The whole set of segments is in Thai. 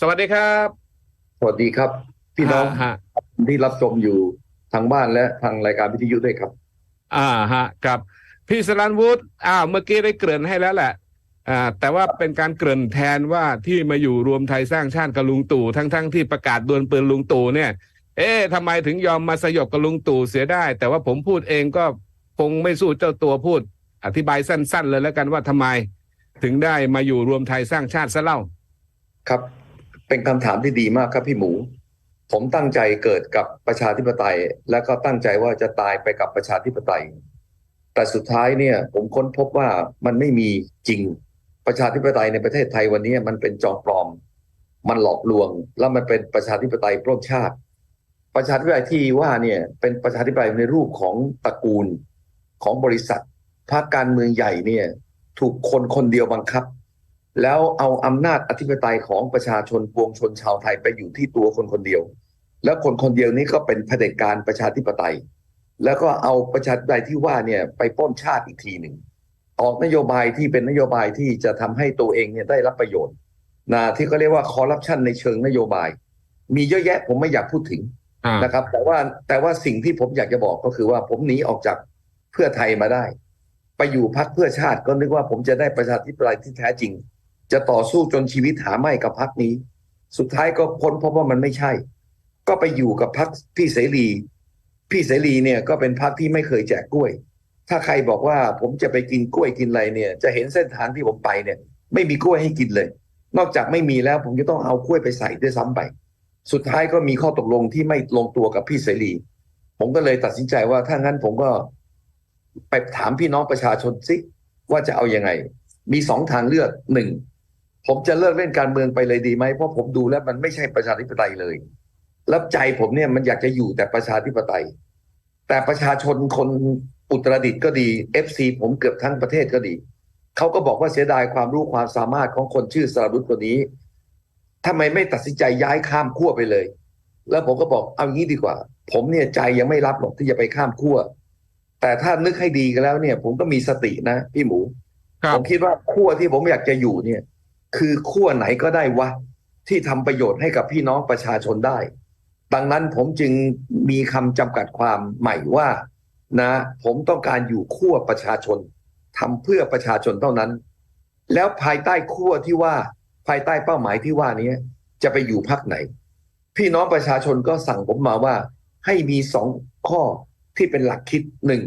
สวัสดีครับ สวัสดีครับ พี่น้องฮะที่รับชมอยู่ทางบ้านและทางรายการวิทยุด้วยครับ อ่าฮะครับ พี่สรันวุฒิอ้าวเมื่อกี้ได้เกริ่นให้แล้วแหละอ่าแต่ว่าเป็นการเกริ่นแทนว่าที่มาอยู่รวมไทยสร้างชาติกับลุงตู่ทั้งทั้งที่ประกาศดวลปืนลุงตู่เนี่ย เอ๊ะทำไมถึงยอมมาสยบกับลุงตู่เสียได้ แต่ว่าผมพูดเองก็คงไม่สู้เจ้าตัวพูด อธิบายสั้น ๆ เลยแล้วกันว่าทำไม ถึงได้มาอยู่รวมไทยสร้างชาติซะเล่า ครับ เป็นคำถามที่ดีมากครับพี่หมู ผมตั้งใจเกิดกับประชาธิปไตย และก็ตั้งใจว่าจะตายไปกับประชาธิปไตย แต่สุดท้ายเนี่ย ผมค้นพบว่ามันไม่มีจริง ประชาธิปไตยในประเทศไทยวันนี้มันเป็นจอมปลอม มันหลอกลวง แล้วมันเป็นประชาธิปไตยปล้นชาติ ประชาธิปไตยที่ว่าเนี่ยเป็นประชาธิปไตยในรูปของตระกูลของบริษัทพรรคการเมืองใหญ่เนี่ย ถูกคนคนเดียวบังคับ แล้วเอาอำนาจอธิปไตยของประชาชนปวงชนชาวไทยไปอยู่ที่ตัวคนคนเดียว แล้วคนคนเดียวนี้ก็เป็นเผด็จการประชาธิปไตย แล้วก็เอาประชาธิปไตยที่ว่าเนี่ยไปปล้นชาติอีกทีหนึ่งออกนโยบายที่เป็นนโยบายที่จะทำให้ตัวเองเนี่ยได้รับประโยชน์นะที่เขาเรียกว่าคอร์รัปชันในเชิงนโยบาย มีเยอะแยะผมไม่อยากพูดถึงอ่านะครับ แต่ว่าแต่ว่าสิ่งที่ผมอยากจะบอกก็คือว่าผมหนีออกจากเพื่อไทยมาได้ ไปอยู่พักเพื่อชาติก็นึกว่าผมจะได้ประชาธิปไตยที่แท้จริง จะต่อสู้จนชีวิตหาไม่กับพักนี้ สุดท้ายก็พ้นเพราะว่ามันไม่ใช่ ก็ไปอยู่กับพักพี่เสรี พี่เสรีเนี่ยก็เป็นพักที่ไม่เคยแจกกล้วย ถ้าใครบอกว่าผมจะไปกินกล้วยกินอะไรเนี่ย จะเห็นเส้นทางที่ผมไปเนี่ย ไม่มีกล้วยให้กินเลย นอกจากไม่มีแล้วผมจะต้องเอากล้วยไปใส่ด้วยซ้ำไป สุดท้ายก็มีข้อตกลงที่ไม่ลงตัวกับพี่เสรี ผมก็เลยตัดสินใจว่าถ้างั้นผมก็ไปถามพี่น้องประชาชนสิว่าจะเอาอยัางไง มีสองทางเลือกหนึ่ง ผมจะเลิกเล่นการเมืองไปเลยดีไหมเพราะผมดูแล้วมันไม่ใช่ประชาธิปไตยเลย แล้วใจผมเนี่ยมันอยากจะอยู่แต่ประชาธิปไตย แต่ประชาชนคนอุตรดิตถ์ก็ดีเอฟซีผมเกือบทั้งประเทศก็ดีเขาก็บอกว่าเสียดายความรู้ความสามารถของคนชื่อสรยุทธ์คนนี้ทำไมไม่ตัดสินใจย้ายข้ามขั้วไปเลย แล้วผมก็บอกเอางี้ดีกว่า ผมเนี่ยใจยังไม่รับหรอกที่จะไปข้ามขั้วแต่ถ้านึกให้ดีกันแล้วเนี่ย ผมก็มีสตินะพี่หมูครัผบมคิดว่าขั้วที่ผมอยากจะอยู่เนี่ย คือขั้วไหนก็ได้วะ ที่ทำประโยชน์ให้กับพี่น้องประชาชนได้ ดังนั้นผมจึงมีคำจำกัดความใหม่ว่านะผมต้องการอยู่ขั้วประชาชนทำเพื่อประชาชนเท่านั้น แล้วภายใต้ขั้วที่ว่าภายใต้เป้าหมายที่ว่านี้จะไปอยู่พักไหน พี่น้องประชาชนก็สั่งผมมาว่า ให้มีสองข้อที่เป็นหลักคิดหนึ่ง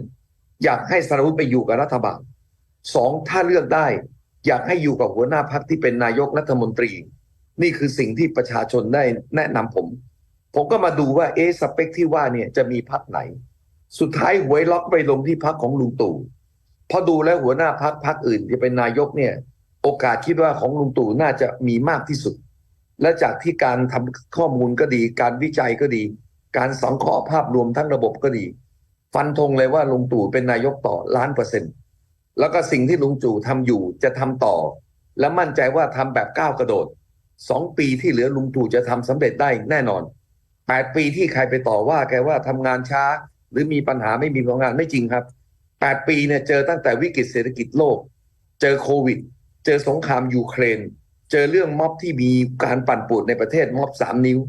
อยากให้สรวุฒิไปอยู่กับรัฐบาลสองถ้าเลือกได้ อยากให้อยู่กับหัวหน้าพักที่เป็นนายกรัฐมนตรี นี่คือสิ่งที่ประชาชนได้แนะนำผม ผมก็มาดูว่าเอ๊ะสเปคที่ว่าเนี่ยจะมีพักไหน สุดท้ายหวยล็อกไปลงที่พักของลุงตู่พอดูแล้วหัวหน้าพักพักอื่นจะเป็นนายกเนี่ย โอกาสคิดว่าของลุงตู่น่าจะมีมากที่สุด และจากที่การทำข้อมูลก็ดี การวิจัยก็ดี การสังเคราะห์ภาพรวมทั้งระบบก็ดี ฟันธงเลยว่าลุงตู่เป็นนายกต่อล้านเปอร์เซ็นต์ แล้วก็สิ่งที่ลุงจู่ทำอยู่จะทำต่อ และมั่นใจว่าทำแบบก้าวกระโดดสองปีที่เหลือลุงตู่จะทำสำเร็จได้แน่นอนแปดปีที่ใครไปต่อว่าแกว่าทำงานช้า หรือมีปัญหาไม่มีผลงานไม่จริงครับแปดปีเนี่ยเจอตั้งแต่วิกฤตเศรษฐกิจโลก เจอโควิด เจอสงครามยูเครน เจอเรื่องม็อบที่มีการปั่นป่วนในประเทศม็อบสามนิ้ว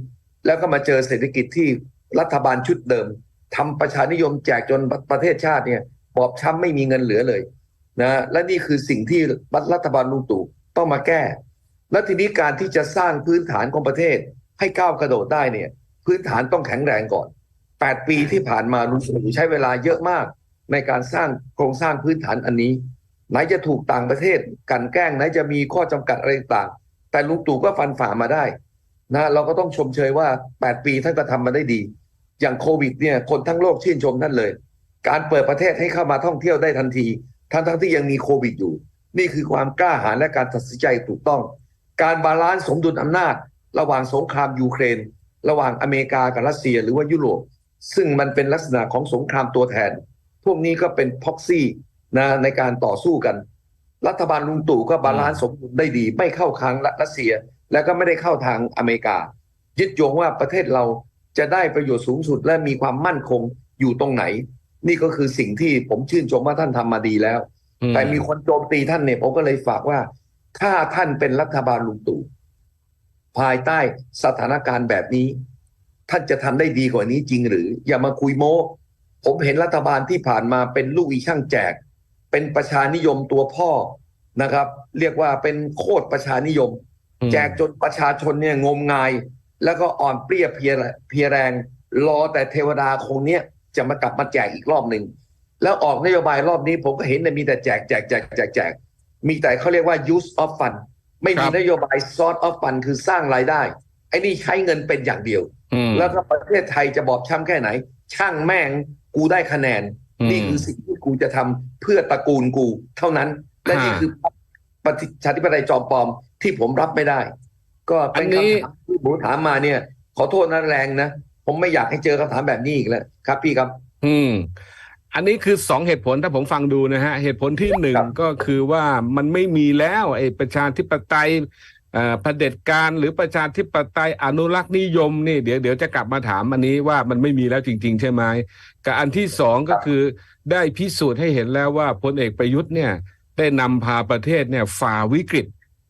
แล้วก็มาเจอเศรษฐกิจที่รัฐบาลชุดเดิมทำประชานิยมแจกจนประเทศชาติเนี่ยบอบช้ำไม่มีเงินเหลือเลย นะและนี่คือสิ่งที่รัฐบาลลุงตู่ต้องมาแก้ และทีนี้การที่จะสร้างพื้นฐานของประเทศ ให้ก้าวกระโดดได้เนี่ย พื้นฐานต้องแข็งแรงก่อน 8 ปีที่ผ่านมาลุงตู่ใช้เวลาเยอะมาก ในการสร้างโครงสร้างพื้นฐานอันนี้ ไหนจะถูกต่างประเทศกันแกล้งไหนจะมีข้อจำกัดอะไรต่างแต่ลุงตู่ก็ฟันฝ่ามาได้นะเราก็ต้องชมเชยว่า 8 ปีท่านก็ทำมาได้ดี อย่างโควิดเนี่ยคนทั้งโลกชื่นชมท่านเลย การเปิดประเทศให้เข้ามาท่องเที่ยวได้ทันที ทั้งทั้งที่ยังมีโควิดอยู่ นี่คือความกล้าหาญและการตัดสินใจถูกต้อง การบาลานซ์สมดุลอำนาจ ระหว่างสงครามยูเครน ระหว่างอเมริกากับรัสเซียหรือว่ายุโรปซึ่งมันเป็นลักษณะของสงครามตัวแทน พวกนี้ก็เป็นพ็อกซี่นะในการต่อสู้กัน รัฐบาลลุงตู่ก็บาลานซ์สมดุลได้ดี ไม่เข้าทางรัสเซีย และก็ไม่ได้เข้าทางอเมริกา ยึดโยงว่าประเทศเราจะได้ประโยชน์สูงสุดและมีความมั่นคงอยู่ตรงไหน นี่ก็คือสิ่งที่ผมชื่นชมว่าท่านทำมาดีแล้ว แต่มีคนโจมตีท่านเนี่ยผมก็เลยฝากว่า ถ้าท่านเป็นรัฐบาลลุงตู่ภายใต้สถานการณ์แบบนี้ ท่านจะทำได้ดีกว่านี้จริงหรือ อย่ามาคุยโม้ ผมเห็นรัฐบาลที่ผ่านมาเป็นลูกอีช่างแจก เป็นประชานิยมตัวพ่อนะครับ เรียกว่าเป็นโคตรประชานิยมอืมแจกจนประชาชนเนี่ยงมงาย แล้วก็อ่อนเปรี้ยเพลียเพลียแรง รอแต่เทวดาคงเนี้ย จะมากลับมาแจกอีกรอบหนึ่งแล้วออกนโยบายรอบนี้ผมก็เห็นแต่มีแต่แจกแจกแจกแจกแจกมีแต่เขาเรียกว่า use of fund ไม่มีนโยบาย source of fund คือสร้างรายได้ ไอ้นี่ใช้เงินเป็นอย่างเดียวอืมแล้วถ้าประเทศไทยจะบอบช้ำแค่ไหน ช่างแม่งกูได้คะแนนมนี่คือสิ่งที่กูจะทำเพื่อตระกูลกู เท่านั้น และนี่ฮะคือประชาธิปไตยจอมปลอมที่ผมรับไม่ได้ ก็เป็นอันนี้คำถามที่หมูถามมาเนี่ย ขอโทษนะแรงนะ ผมไม่อยากให้เจอคำถามแบบนี้อีกแล้ว ครับพี่ครับ อืม อันนี้คือสองเหตุผลถ้าผมฟังดูนะฮะ เหตุผลที่หนึ่งครับก็คือว่ามันไม่มีแล้วไอ้ประชาธิปไตยเอ่อเผด็จการหรือประชาธิปไตยอนุรักษ์นิยมนี่เดี๋ยวเดี๋ยวจะกลับมาถามอันนี้ว่ามันไม่มีแล้วจริง ๆ ใช่ไหมกับอันที่สองก็คือได้พิสูจน์ให้เห็นแล้วว่าพลเอกประยุทธ์เนี่ย ได้นำพาประเทศเนี่ยฝ่าวิกฤต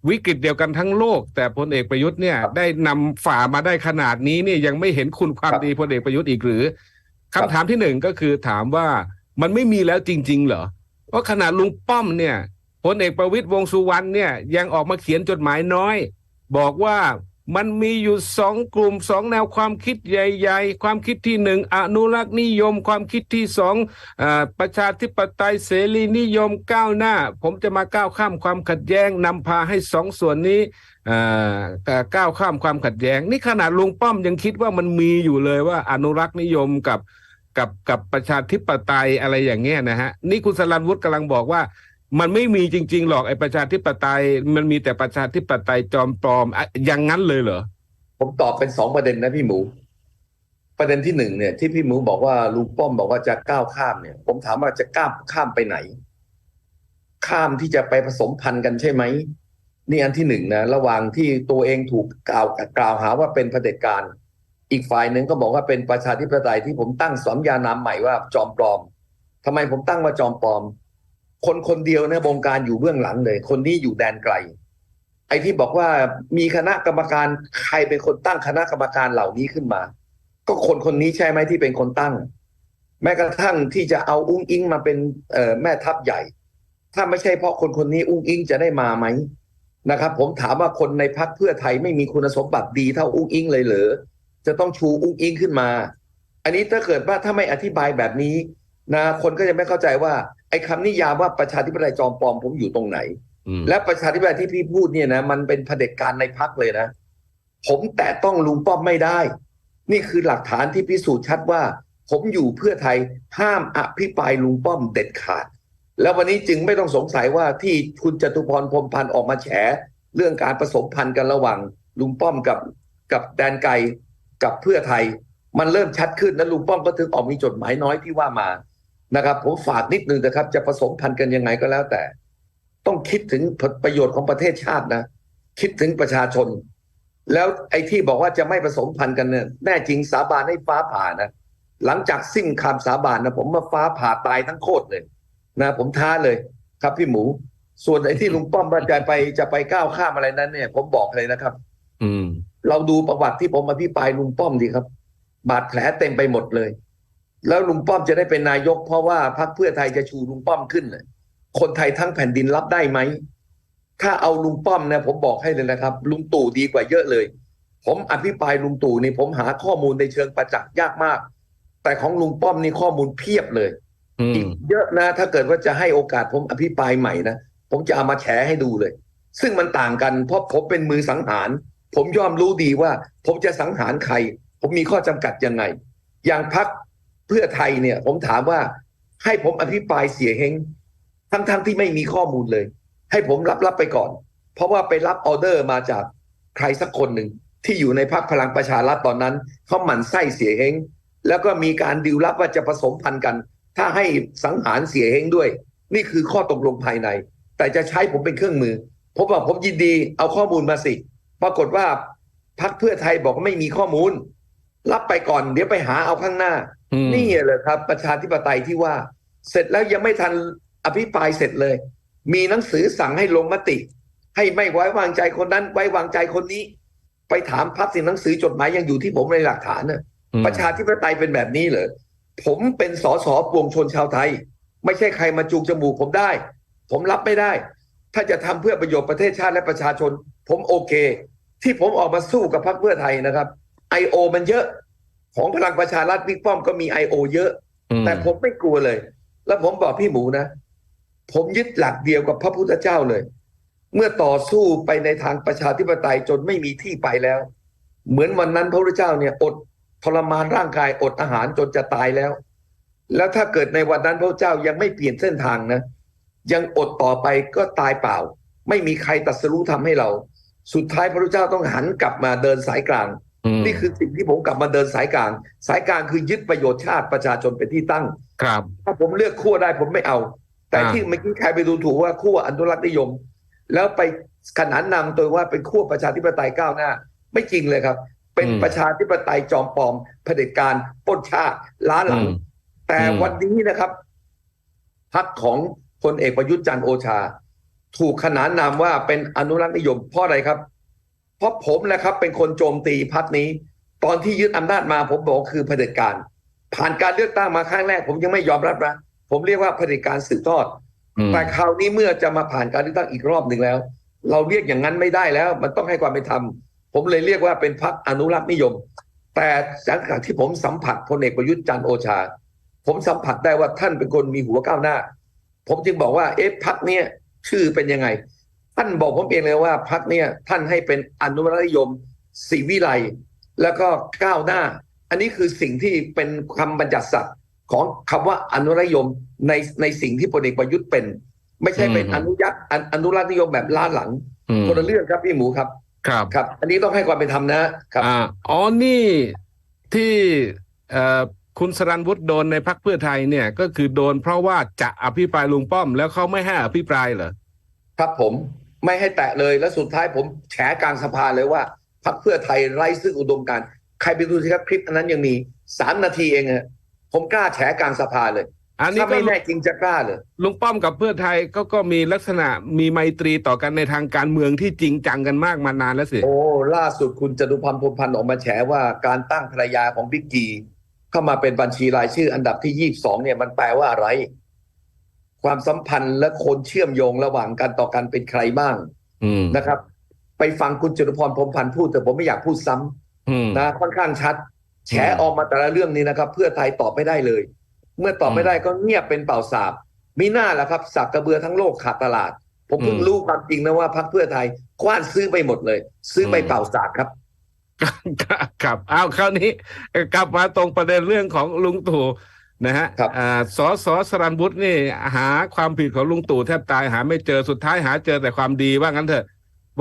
วิกฤตเดียวกันทั้งโลก แต่พลเอกประยุทธ์เนี่ยได้นำฝ่ามาได้ขนาดนี้เนี่ยยังไม่เห็นคุณความครับดีพลเอกประยุทธ์อีกหรือ คำถามที่หนึ่งก็คือถามว่ามันไม่มีแล้วจริง ๆ เหรอ เพราะขนาดลุงป้อมเนี่ยพลเอกประวิตยวงสุวรรณเนี่ยยังออกมาเขียนจดหมายน้อย บอกว่ามันมีอยู่สองกลุ่มสองแนวความคิดใหญ่ ๆ ความคิดที่หนึ่งอนุรักษ์นิยม ความคิดที่สองอประชาธิปไตยเสรีนิยมก้าวหน้า ผมจะมาก้าวข้ามความขัดแย้งนำพาให้สองส่วนนี้ ก้าวข้ามความขัดแย้ง นี่ขนาดลุงป้อมยังคิดว่ามันมีอยู่เลยว่าอนุรักษ์นิยมกับกับกับประชาธิปไตยอะไรอย่างเงี้ยนะฮะนี่คุณสรันวุฒิกำลังบอกว่า มันไม่มีจริง ๆ หรอกไอ้ประชาธิปไตย มันมีแต่ประชาธิปไตยจอมปลอมอะอย่างนั้นเลยเหรอผมตอบเป็นสองประเด็นนะพี่หมู ประเด็นที่หนึ่งเนี่ย ที่พี่หมูบอกว่าลุงป้อมบอกว่าจะก้าวข้ามเนี่ย ผมถามว่าจะก้าวข้ามไปไหน ข้ามที่จะไปผสมพันธุ์กันใช่ไหม นี่อันที่หนึ่งนะระหว่างที่ตัวเองถูกกล่าวกล่าวหาว่าเป็นเผด็จการ อีกฝ่ายหนึ่งก็บอกว่าเป็นประชาธิปไตยที่ผมตั้งสมญานามใหม่ว่าจอมปลอมทำไมผมตั้งว่าจอมปลอม คนคนเดียวในวงการอยู่เบื้องหลังเลย คนนี้อยู่แดนไกล ไอ้ที่บอกว่ามีคณะกรรมการใครเป็นคนตั้งคณะกรรมการเหล่านี้ขึ้นมา ก็คนคนนี้ใช่ไหมที่เป็นคนตั้ง แม้กระทั่งที่จะเอาอุ้งอิงมาเป็นแม่ทัพใหญ่ ถ้าไม่ใช่เพราะคนคนนี้อุ้งอิงจะได้มาไหม นะครับ ผมถามว่าคนในพักเพื่อไทยไม่มีคุณสมบัติดีเท่าอุ้งอิงเลยเหรอจะต้องชูอุ้งอิงขึ้นมา อันนี้ถ้าเกิดว่าถ้าไม่อธิบายแบบนี้นะคนก็จะไม่เข้าใจว่า ไอ้คำนิยามว่าประชาธิปไตยจอมปลอมผมอยู่ตรงไหนอืมและประชาธิปไตยที่พี่พูดเนี่ยนะมันเป็นเผด็จการในพักเลยนะ ผมแตะต้องลุงป้อมไม่ได้ นี่คือหลักฐานที่พิสูจน์ชัดว่า ผมอยู่เพื่อไทยห้ามอภิปรายลุงป้อมเด็ดขาด แล้ววันนี้จึงไม่ต้องสงสัยว่าที่คุณจตุพรพรมพันธ์ออกมาแฉเรื่องการผสมพันธ์กันระหว่างลุงป้อมกับกับแดนไกลกับเพื่อไทย มันเริ่มชัดขึ้นแล้วลุงป้อมก็ถึงออกมีจดหมายน้อยที่ว่ามานะครับ ผมฝากนิดนึงนะครับ จะผสมพันธ์กันยังไงก็แล้วแต่ ต้องคิดถึงผลประโยชน์ของประเทศชาตินะ คิดถึงประชาชน แล้วไอ้ที่บอกว่าจะไม่ผสมพันธ์กันเนี่ยแน่จริงสาบานให้ฟ้าผ่านะ หลังจากสิ้นคำสาบานนะผมมาฟ้าผ่าตายทั้งโคตรเลย นะผมท้าเลยครับพี่หมู ส่วนไอ้ที่ลุงป้อมว่าจะไปจะไปก้าวข้ามอะไรนั้นเนี่ย ผมบอกเลยนะครับ อืม เราดูประวัติที่ผมอภิปรายลุงป้อมดีครับ บาดแผลเต็มไปหมดเลย แล้วลุงป้อมจะได้เป็นนายก เพราะว่าพรรคเพื่อไทยจะชูลุงป้อมขึ้นน่ะคนไทยทั้งแผ่นดินรับได้ไหมถ้าเอาลุงป้อมเนี่ยผมบอกให้เลยนะครับ ลุงตู่ดีกว่าเยอะเลย ผมอภิปรายลุงตู่นี่ผมหาข้อมูลในเชิงประจักษ์ยากมาก แต่ของลุงป้อมนี่ข้อมูลเพียบเลย อีกเยอะนะ ถ้าเกิดว่าจะให้โอกาสผมอภิปรายใหม่นะ ผมจะเอามาแฉให้ดูเลย ซึ่งมันต่างกันเพราะผมเป็นมือสังหาร ผมย่อมรู้ดีว่า ผมจะสังหารใคร ผมมีข้อจำกัดยังไง อย่างพักเพื่อไทยเนี่ย ผมถามว่าให้ผมอภิปรายเสียเฮงทั้งๆทที่ไม่มีข้อมูลเลย ให้ผมรับรับไปก่อน เพราะว่าไปรับออเดอร์มาจากใครสักคนหนึ่งที่อยู่ในพักพลังประชารัฐตอนนั้นเขาหมั่นไส้เสียเฮงแล้วก็มีการดิวรับว่าจะผสมพันธุ์กัน ถ้าให้สังหารเสียเฮงด้วย นี่คือข้อตกลงภายใน แต่จะใช้ผมเป็นเครื่องมือ ผมบอกผมยินดีเอาข้อมูลมาสิ ปรากฏว่าพักเพื่อไทยบอกว่าไม่มีข้อมูล รับไปก่อนเดี๋ยวไปหาเอาข้างหน้าอืมนี่เลยครับ ประชาธิปไตยที่ว่า เสร็จแล้วยังไม่ทันอภิปรายเสร็จเลย มีหนังสือสั่งให้ลงมติ ให้ไม่ไว้วางใจคนนั้น ไว้วางใจคนนี้ ไปถามพับสิหนังสือจดหมายยังอยู่ที่ผมในหลักฐานนะอืมประชาธิปไตยเป็นแบบนี้เหรอ ผมเป็นสสปวงชนชาวไทย ไม่ใช่ใครมาจูงจมูกผมได้ ผมรับไม่ได้ ถ้าจะทำเพื่อประโยชน์ประเทศชาติและประชาชน ผมโอเค ที่ผมออกมาสู้กับพรรคเพื่อไทยนะครับไอโอมันเยอะ ของพลังประชารัฐบิ๊กป้อมก็มีไอโอเยอะอืมแต่ผมไม่กลัวเลย แล้วผมบอกพี่หมูนะ ผมยึดหลักเดียวกับพระพุทธเจ้าเลย เมื่อต่อสู้ไปในทางประชาธิปไตยจนไม่มีที่ไปแล้ว เหมือนวันนั้นพระพุทธเจ้าเนี่ยอด ทรมานร่างกายอดอาหารจนจะตายแล้ว แล้วถ้าเกิดในวันนั้นพระพุทธเจ้ายังไม่เปลี่ยนเส้นทางนะ ยังอดต่อไปก็ตายเปล่า ไม่มีใครตัดสรู้ทำให้เรา สุดท้ายพระพุทธเจ้าต้องหันกลับมาเดินสายกลางมนี่คือสิ่งที่ผมกลับมาเดินสายกลาง สายกลางคือยึดประโยชน์ชาติประชาชนเป็นที่ตั้ง ครับ ถ้าผมเลือกขั้วได้ผมไม่เอา แต่อ่าที่เมื่อกี้ใครไปดูถูกว่าขั้วอนุรักษ์นิยม แล้วไปขนานนำตัวว่าเป็นขั้วประชาธิปไตยก้าวหน้า ไม่จริงเลยครับ เป็นประชาธิปไตยจอมปลอมเผด็จการปล้นชาติล้าหลังอืมแต่อืมวันนี้นะครับพรรคของพลเอกประยุทธ์จันทร์โอชา ถูกขนานนามว่าเป็นอนุรักษ์นิยมเพราะอะไรครับ เพราะผมแหละครับ เป็นคนโจมตีพรรคนี้ ตอนที่ยึดอำนาจมาผมบอกคือเผด็จการ ผ่านการเลือกตั้งมาครั้งแรก ผมยังไม่ยอมรับนะผมเรียกว่าเผด็จการสืบทอดอืมแต่คราวนี้เมื่อจะมาผ่านการเลือกตั้งอีกรอบหนึ่งแล้ว เราเรียกอย่างนั้นไม่ได้แล้ว มันต้องให้ความเป็นธรรม ผมเลยเรียกว่าเป็นพรรคอนุรักษ์นิยม แต่จากที่ผมสัมผัสพลเอกประยุทธ์จันทร์โอชา ผมสัมผัสได้ว่าท่านเป็นคนมีหัวก้าวหน้า ผมจึงบอกว่าเอ๊ะพรรคเนี้ยชื่อเป็นยังไง ท่านบอกผมเองเลยว่าพรรคเนี้ยท่านให้เป็นอนุรักษ์นิยมสีวิไลแล้วก็ก้าวหน้า อันนี้คือสิ่งที่เป็นคำบัญญัติศัพท์ของคำว่าอนุรักษ์นิยมในในสิ่งที่พลเอกประยุทธ์เป็น ไม่ใช่เป็นอืมอนุยักษ์ออนุรักษ์นิยมแบบล้าหลังอืมคนละเรื่องครับพี่หมูครับ ครับครับ อันนี้ต้องให้ความเป็นธรรมนะครับอ่าอ๋อนี่ที่เอ่อคุณสรันวุฒิโดนในพักเพื่อไทยเนี่ยก็คือโดนเพราะว่าจะอภิปรายลุงป้อม แล้วเขาไม่ให้อภิปรายเหรอครับผมไม่ให้แตะเลยแล้วสุดท้ายผมแฉกลางสภาเลยว่าพรรคเพื่อไทยไร้ซึ่งอุดมการณ์ใครไปดูสิครับคลิปอันนั้นยังมีสามนาทีเองฮะผมกล้าแฉกลางสภาเลย อันนี้ถ้าก็ไม่แน่จริงจะกล้าเลยลุงป้อมกับเพื่อไทยก็ก็มีลักษณะมีไมตรีต่อกันในทางการเมืองที่จริงจังกันมากมานานแล้วสิ โอ้ล่าสุดคุณจตุพันธ์พรหมพันธ์ออกมาแฉว่าการตั้งภรรยาของบิ๊กจีเข้ามาเป็นบัญชีรายชื่ออันดับที่ยี่สองเนี่ยมันแปลว่าอะไร ความสัมพันธ์และคนเชื่อมโยงระหว่างกันต่อกันเป็นใครบ้างอืมนะครับ ไปฟังคุณจตุพรพรหมพันธ์พูดแต่ผมไม่อยากพูดซ้ำอืมนะค่อนข้างชัด แฉอืมออกมาแต่ละเรื่องนี้นะครับ เพื่อไทยตอบไม่ได้เลย เมื่อตอบอืมไม่ได้ก็เงียบเป็นเป่าสาบมีหน้าแหละครับสักกระเบือทั้งโลกขาดตลาด ผมเพิ่งอืมรู้ความจริงนะว่าพรรคเพื่อไทยกว้านซื้อไปหมดเลย ซื้อไปอืมเป่าสาบครับครับเอาคราวนี้กลับมาตรงประเด็นเรื่องของลุงตู่นะฮะครับอ่าสสสรันบุตรนี่หาความผิดของลุงตู่แทบตายหาไม่เจอสุดท้ายหาเจอแต่ความดีว่างั้นเถอะ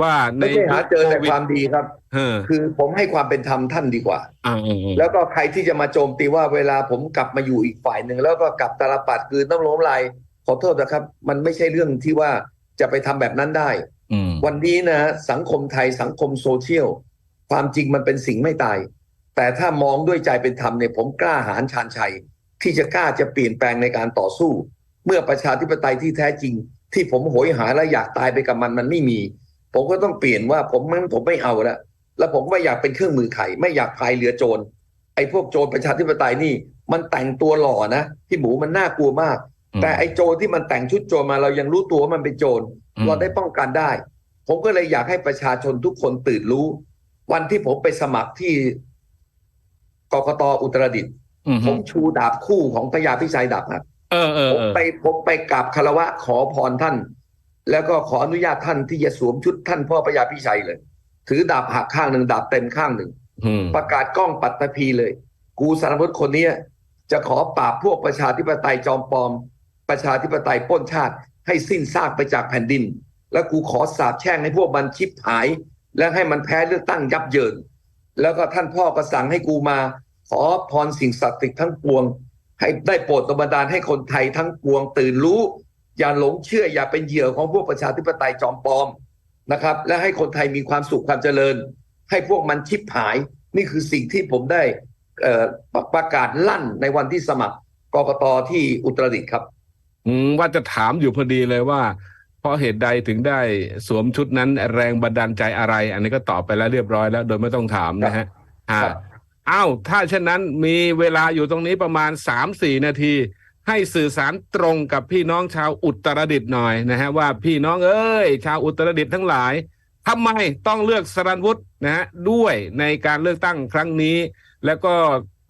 ว่าในไม่ใช่หาเจอแต่โวิดความดีครับเออคือผมให้ความเป็นธรรมท่านดีกว่าอ่าอืมอืมแล้วก็ใครที่จะมาโจมตีว่าเวลาผมกลับมาอยู่อีกฝ่ายหนึ่งแล้วก็กลับตาลปัดคือต้องล้มลายขอโทษนะครับ มันไม่ใช่เรื่องที่ว่าจะไปทำแบบนั้นได้อืมวันนี้นะสังคมไทยสังคมโซเชียล ความจริงมันเป็นสิ่งไม่ตาย แต่ถ้ามองด้วยใจเป็นธรรมเนี่ยผมกล้าหาญชาญชัย ที่จะกล้าจะเปลี่ยนแปลงในการต่อสู้ เมื่อประชาธิปไตยที่แท้จริง ที่ผมโหยหาและอยากตายไปกับมันมันไม่มี ผมก็ต้องเปลี่ยนว่าผมมันผมไม่เอาละแล้วผมไม่อยากเป็นเครื่องมือไข่ไม่อยากพายเรือโจรไอ้พวกโจรประชาธิปไตยนี่ มันแต่งตัวหล่อนะพี่หมูมันน่ากลัวมาก แต่ไอ้โจรที่มันแต่งชุดโจรมาเรายังรู้ตัวว่ามันเป็นโจรอืมเราได้ป้องกันได้ ผมก็เลยอยากให้ประชาชนทุกคนตื่นรู้ วันที่ผมไปสมัครที่กกตอุตรดิตถ์อืมผมชูดาบคู่ของพญาพิชัยดาบหักเออเออผมเออไปผมไปกราบคารวะขอพรท่าน แล้วก็ขออนุญาตท่านที่จะสวมชุดท่านพ่อพญาพิชัยเลย ถือดาบหักข้างหนึ่งดาบเต็มข้างหนึ่งอืมประกาศกล้องปัตตภีเลย กูสารพัดคนเนี้ยจะขอปราบพวกประชาธิปไตยจอมปลอม ประชาธิปไตยปล้นชาติ ให้สิ้นซากไปจากแผ่นดิน แล้วกูขอสาบแช่งให้พวกมันชิบหาย และให้มันแพ้เลือกตั้งยับเยิน แล้วก็ท่านพ่อก็สั่งให้กูมา ขอพรสิ่งศักดิ์สิทธิ์ทั้งปวง ให้ได้โปรดบันดาลให้คนไทยทั้งปวงตื่นรู้ อย่าหลงเชื่ออย่าเป็นเหยื่อของพวกประชาธิปไตยจอมปลอมนะครับ และให้คนไทยมีความสุขความเจริญ ให้พวกมันชิบหาย นี่คือสิ่งที่ผมได้เอ่อประประกาศลั่นในวันที่สมัครกกตที่อุตรดิตถ์ครับอืมว่าจะถามอยู่พอดีเลยว่า เพราะเหตุใดถึงได้สวมชุดนั้นแรงบันดาลใจอะไร อันนี้ก็ตอบไปแล้วเรียบร้อยแล้ว โดยไม่ต้องถามนะฮะครัอ่าบอ้าวถ้าเช่นนั้นมีเวลาอยู่ตรงนี้ประมาณสามสี่นาที ให้สื่อสารตรงกับพี่น้องชาวอุตรดิตถ์หน่อยนะฮะว่าพี่น้องเอ้ย ชาวอุตรดิตถ์ทั้งหลายทำไมต้องเลือกสรันวุฒินะฮะด้วยในการเลือกตั้งครั้งนี้ แล้วก็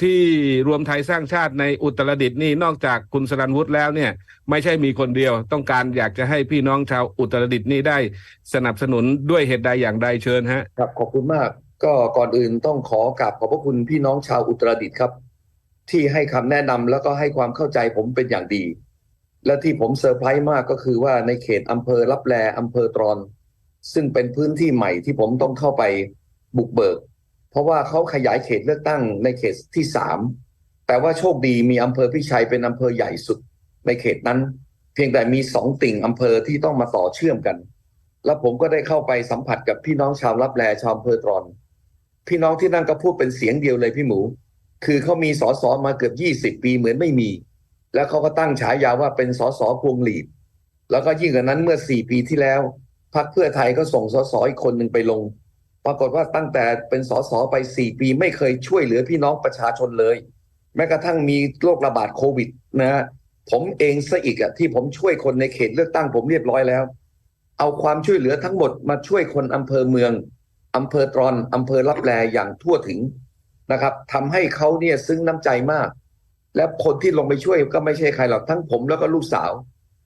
ที่รวมไทยสร้างชาติในอุตรดิตถ์นี่นอกจากคุณสรันวุฒิแล้วเนี่ยไม่ใช่มีคนเดียว ต้องการอยากจะให้พี่น้องชาวอุตรดิตถ์นี่ได้สนับสนุนด้วยเหตุใดอย่างใดเชิญฮะครับขอบคุณมาก ก็ก่อนอื่นต้องขอกราบขอบพระคุณพี่น้องชาวอุตรดิตถ์ครับ ที่ให้คำแนะนำแล้วก็ให้ความเข้าใจผมเป็นอย่างดี และที่ผมเซอร์ไพรส์มากก็คือว่าในเขตอำเภอรับแลอำเภอตรอน ซึ่งเป็นพื้นที่ใหม่ที่ผมต้องเข้าไปบุกเบิก เพราะว่าเขาขยายเขตเลือกตั้งในเขตที่สามแต่ว่าโชคดีมีอำเภอพิชัยเป็นอำเภอใหญ่สุดในเขตนั้น เพียงแต่มีสองติ่งอำเภอที่ต้องมาต่อเชื่อมกัน แล้วผมก็ได้เข้าไปสัมผัสกับพี่น้องชาวรับแลชาวอำเภอตรอน พี่น้องที่นั่นก็พูดเป็นเสียงเดียวเลยพี่หมู คือเขามีสสมาเกือบยี่สิบปีเหมือนไม่มี แล้วเขาก็ตั้งฉายาว่าเป็นสสพวงหลีด แล้วก็ยิ่งกว่านั้นเมื่อสี่ปีที่แล้วพรรคเพื่อไทยก็ส่งสสอีกคนหนึ่งไปลง ปรากฏว่าตั้งแต่เป็นสสไปสี่ปีไม่เคยช่วยเหลือพี่น้องประชาชนเลย แม้กระทั่งมีโรคระบาดโควิดนะฮะผมเองซะอีกอะที่ผมช่วยคนในเขตเลือกตั้งผมเรียบร้อยแล้ว เอาความช่วยเหลือทั้งหมดมาช่วยคนอำเภอเมืองอำเภอตรอนอำเภอรับแลอย่างทั่วถึง นะครับทำให้เขาเนี่ยซึ้งน้ำใจมาก และคนที่ลงไปช่วยก็ไม่ใช่ใครหรอกทั้งผมแล้วก็ลูกสาว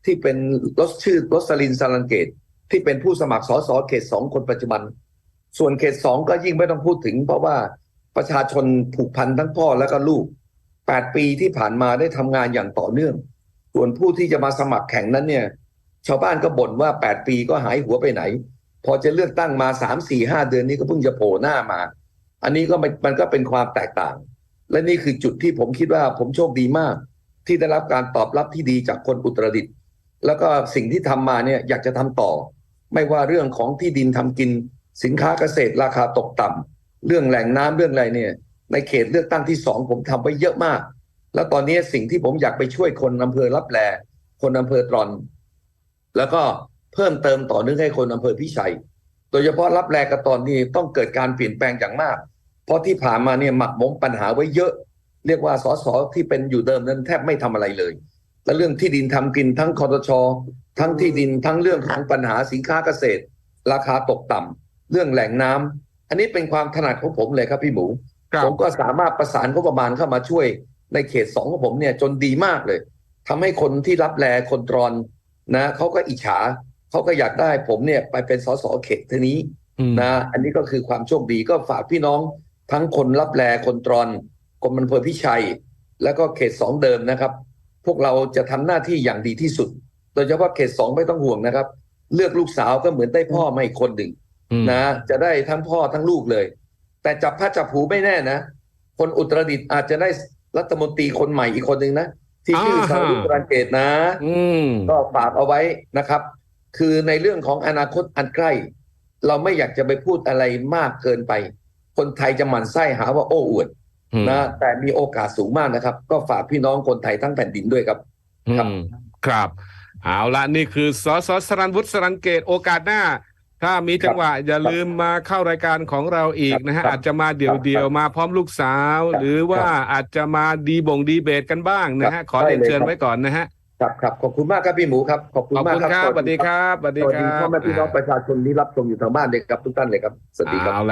ที่เป็นรสชื่อรสลินสารันเกต ที่เป็นผู้สมัครสสเขตสองคนปัจจุบัน ส่วนเขตสองก็ยิ่งไม่ต้องพูดถึง เพราะว่าประชาชนผูกพันทั้งพ่อและก็ลูกแปดปีที่ผ่านมาได้ทำงานอย่างต่อเนื่อง ส่วนผู้ที่จะมาสมัครแข่งนั้นเนี่ย ชาวบ้านก็บ่นว่า8ปีก็หายหัวไปไหน พอจะเลือกตั้งมา3 4 5เดือนนี้ก็เพิ่งจะโผล่หน้ามา อันนี้ก็มันมันก็เป็นความแตกต่าง และนี่คือจุดที่ผมคิดว่าผมโชคดีมาก ที่ได้รับการตอบรับที่ดีจากคนอุตรดิตถ์แล้วก็สิ่งที่ทำมาเนี่ยอยากจะทำต่อ ไม่ว่าเรื่องของที่ดินทำกินสินค้าเกษตรราคาตกต่ำเรื่องแหล่งน้ำเรื่องอะไรเนี่ยในเขตเลือกตั้งที่สองผมทำไว้เยอะมาก แล้วตอนนี้สิ่งที่ผมอยากไปช่วยคนอำเภอรับแลคนอำเภอตรอน แล้วก็เพิ่มเติมต่อเนื่องให้คนอำเภอพิชัย โดยเฉพาะรับแลกระตอนนี้ต้องเกิดการเปลี่ยนแปลงอย่างมาก เพราะที่ผ่านมาเนี่ยหมักหมมปัญหาไว้เยอะ เรียกว่าสสที่เป็นอยู่เดิมนั้นแทบไม่ทำอะไรเลย และเรื่องที่ดินทำกินทั้งคอตชทั้งที่ดินทั้งเรื่องของปัญหาสินค้าเกษตร ราคาตกต่ำเรื่องแหล่งน้ำอันนี้เป็นความถนัดของผมเลยครับพี่หมูครับผมก็สามารถประสานงบประมาณเข้ามาช่วย ในเขตสองของผมเนี่ยจนดีมากเลยทำให้คนที่รับแลคนตรอนนะเขาก็อิจฉาเขาก็อยากได้ผมเนี่ยไปเป็นสสเขตทีนี้อืมนะอันนี้ก็คือความโชคดีก็ฝากพี่น้อง ทั้งคนรับแลคนตรอนคนอำเภอพิชัย แล้วก็เขตสองเดิมนะครับ พวกเราจะทำหน้าที่อย่างดีที่สุด โดยเฉพาะเขตสองไม่ต้องห่วงนะครับ เลือกลูกสาวก็เหมือนได้พ่อมาอีกคนหนึ่งอืมนะจะได้ทั้งพ่อทั้งลูกเลย แต่จับพระจับผูไม่แน่นะ คนอุตรดิตถ์อาจจะได้รัฐมนตรีคนใหม่อีกคนหนึ่งนะที่ชื่ออ่าฮะสารุตรังเกตนะอืมก็ฝากเอาไว้นะครับ คือในเรื่องของอนาคตอันใกล้ เราไม่อยากจะไปพูดอะไรมากเกินไป คนไทยจะหมั่นไส้หาว่าโอ้อวดนะแต่มีโอกาสสูงมากนะครับ ก็ฝากพี่น้องคนไทยทั้งแผ่นดินด้วยครับ ครับอืมครับเอาละนี่คือสสสรันวุฒิสรันเกตโอกาสหน้า ถ้ามีจังหวะอย่าลืมมาเข้ารายการของเราอีกนะฮะครับอาจจะมาเดี่ยวเดียวๆมาพร้อมลูกสาวครับหรือว่าอาจจะมาดีบ่งดีเบตกันบ้างนะครัฮะบขอเรียนได้เลยเชิญครับไว้ก่อนนะฮะครับครับขอบคุณมากครับพี่หมูครับขอบคุณขอบมากคุณครับครับสวัสดีครับสวัสสดีวัสคดีรับพ่อแม่พี่น้องประชาชนที่รับชมอยู่ทางบ้านเลยครับทุกท่านเลยครับสวัสดีครับเอาละ